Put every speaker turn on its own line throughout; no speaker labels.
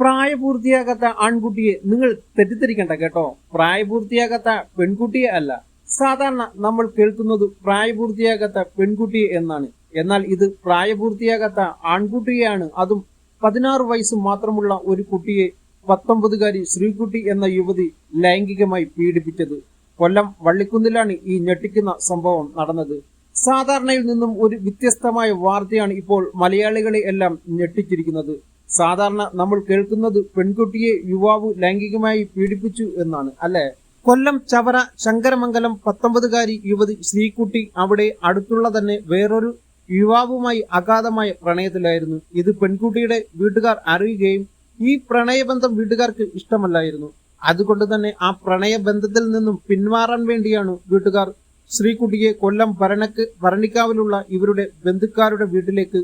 പ്രായപൂർത്തിയാകാത്ത ആൺകുട്ടിയെ നിങ്ങൾ തെറ്റിദ്ധരിക്കണ്ട കേട്ടോ. പ്രായപൂർത്തിയാകാത്ത പെൺകുട്ടിയെ അല്ല. സാധാരണ നമ്മൾ കേൾക്കുന്നത് പ്രായപൂർത്തിയാകാത്ത പെൺകുട്ടിയെ എന്നാണ്. എന്നാൽ ഇത് പ്രായപൂർത്തിയാകാത്ത ആൺകുട്ടിയെയാണ്. അതും പതിനാറ് വയസ്സ് മാത്രമുള്ള ഒരു കുട്ടിയെ പത്തൊമ്പതുകാരി ശ്രീകുട്ടി എന്ന യുവതി ലൈംഗികമായി പീഡിപ്പിച്ചത്. കൊല്ലം വള്ളിക്കുന്നിലാണ് ഈ ഞെട്ടിക്കുന്ന സംഭവം നടന്നത്. സാധാരണയിൽ നിന്നും ഒരു വ്യത്യസ്തമായ വാർത്തയാണ് ഇപ്പോൾ മലയാളികളെ എല്ലാം ഞെട്ടിച്ചിരിക്കുന്നത്. സാധാരണ നമ്മൾ കേൾക്കുന്നത് പെൺകുട്ടിയെ യുവാവ് ലൈംഗികമായി പീഡിപ്പിച്ചു എന്നാണ് അല്ലെ? കൊല്ലം ചവറ ശങ്കരമംഗലം പത്തൊമ്പതുകാരി യുവതി ശ്രീകുട്ടി അവിടെ അടുത്തുള്ള തന്നെ വേറൊരു യുവാവുമായി അഗാധമായ പ്രണയത്തിലായിരുന്നു. ഇത് പെൺകുട്ടിയുടെ വീട്ടുകാർ അറിയുകയും ഈ പ്രണയബന്ധം വീട്ടുകാർക്ക് ഇഷ്ടമല്ലായിരുന്നു. അതുകൊണ്ട് തന്നെ ആ പ്രണയബന്ധത്തിൽ നിന്നും പിന്മാറാൻ വേണ്ടിയാണ് വീട്ടുകാർ ശ്രീകുട്ടിയെ കൊല്ലം ഭരണക്ക് ഭരണിക്കാവിലുള്ള ഇവരുടെ ബന്ധുക്കാരുടെ വീട്ടിലേക്ക്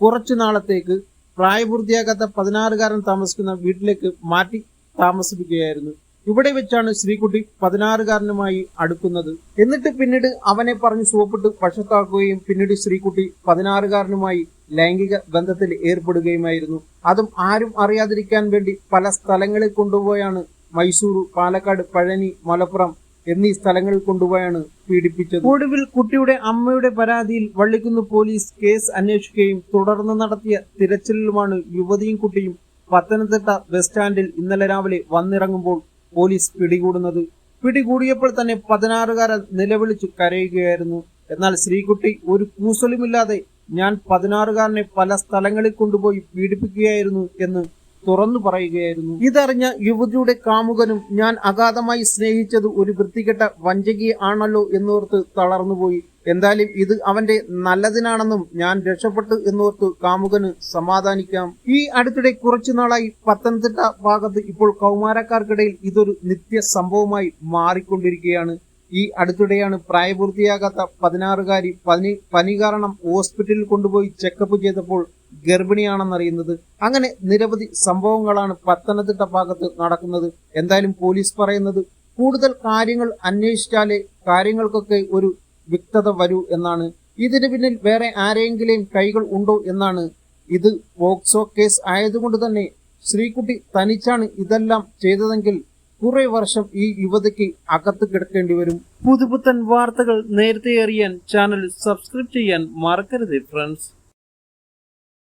കുറച്ചു നാളത്തേക്ക് പ്രായപൂർത്തിയാകാത്ത പതിനാറുകാരൻ താമസിക്കുന്ന വീട്ടിലേക്ക് മാറ്റി താമസിപ്പിക്കുകയായിരുന്നു. ഇവിടെ വെച്ചാണ് ശ്രീകുട്ടി പതിനാറുകാരനുമായി അടുക്കുന്നത്. എന്നിട്ട് പിന്നീട് അവനെ പറഞ്ഞ് സോപ്പിട്ട് വശത്താക്കുകയും പിന്നീട് ശ്രീകുട്ടി പതിനാറുകാരനുമായി ലൈംഗിക ബന്ധത്തിൽ ഏർപ്പെടുകയുമായിരുന്നു. അതും ആരും അറിയാതിരിക്കാൻ വേണ്ടി പല സ്ഥലങ്ങളിൽ കൊണ്ടുപോയാണ് മൈസൂർ പാലക്കാട് പഴനി മലപ്പുറം എന്നീ സ്ഥലങ്ങളിൽ കൊണ്ടുപോയാണ് പീഡിപ്പിച്ചത്. ഒടുവിൽ കുട്ടിയുടെ അമ്മയുടെ പരാതിയിൽ വള്ളിക്കുന്ന് പോലീസ് കേസ് അന്വേഷിക്കുകയും തുടർന്ന് നടത്തിയ തിരച്ചിലിലുമാണ് യുവതിയും കുട്ടിയും പത്തനംതിട്ട ബസ് സ്റ്റാൻഡിൽ ഇന്നലെ രാവിലെ വന്നിറങ്ങുമ്പോൾ പോലീസ് പിടികൂടുന്നത്. പിടികൂടിയപ്പോൾ തന്നെ പതിനാറുകാരൻ നിലവിളിച്ചു കരയുകയായിരുന്നു. എന്നാൽ ശ്രീകുട്ടി ഒരു കൂസലുമില്ലാതെ ഞാൻ പതിനാറുകാരനെ പല സ്ഥലങ്ങളിൽ കൊണ്ടുപോയി പീഡിപ്പിക്കുകയായിരുന്നു എന്ന് തുറന്നു പറയുകയായിരുന്നു. ഇതറിഞ്ഞ യുവതിയുടെ കാമുകനും ഞാൻ അഗാധമായി സ്നേഹിച്ചത് ഒരു വൃത്തികെട്ട വഞ്ചകിയെ ആണല്ലോ എന്നോർത്ത് തളർന്നുപോയി. എന്തായാലും ഇത് അവന്റെ നല്ലതിനാണെന്നും ഞാൻ രക്ഷപ്പെട്ടു എന്നോർത്ത് കാമുകന് സമാധാനിക്കാം. ഈ അടുത്തിടെ കുറച്ചു നാളായി പത്തനംതിട്ട ഭാഗത്ത് ഇപ്പോൾ കൗമാരക്കാർക്കിടയിൽ ഇതൊരു നിത്യ സംഭവമായി മാറിക്കൊണ്ടിരിക്കുകയാണ്. ഈ അടുത്തിടെയാണ് പ്രായപൂർത്തിയാകാത്ത പതിനാറുകാരി പനി പനി കാരണം ഹോസ്പിറ്റലിൽ കൊണ്ടുപോയി ചെക്കപ്പ് ചെയ്തപ്പോൾ ഗർഭിണിയാണെന്നറിയുന്നത്. അങ്ങനെ നിരവധി സംഭവങ്ങളാണ് പത്തനംതിട്ട ഭാഗത്ത് നടക്കുന്നത്. എന്തായാലും പോലീസ് പറയുന്നത് കൂടുതൽ കാര്യങ്ങൾ അന്വേഷിച്ചാലേ കാര്യങ്ങൾക്കൊക്കെ ഒരു വ്യക്തത വരൂ എന്നാണ്. ഇതിന് പിന്നിൽ വേറെ ആരെങ്കിലും കൈകൾ ഉണ്ടോ എന്നാണ് ഇത് പോക്സോ കേസ് ആയതുകൊണ്ട് തന്നെ ശ്രീകുട്ടി തനിച്ചാണ് ഇതെല്ലാം ചെയ്തതെങ്കിൽ കുറെ വർഷം ഈ യുവതിക്ക് അകത്ത് കിടക്കേണ്ടി വരും. പുതുപുത്തൻ വാർത്തകൾ നേരത്തെ അറിയാൻ ചാനൽ സബ്സ്ക്രൈബ് ചെയ്യാൻ മറക്കരുത് ഫ്രണ്ട്സ്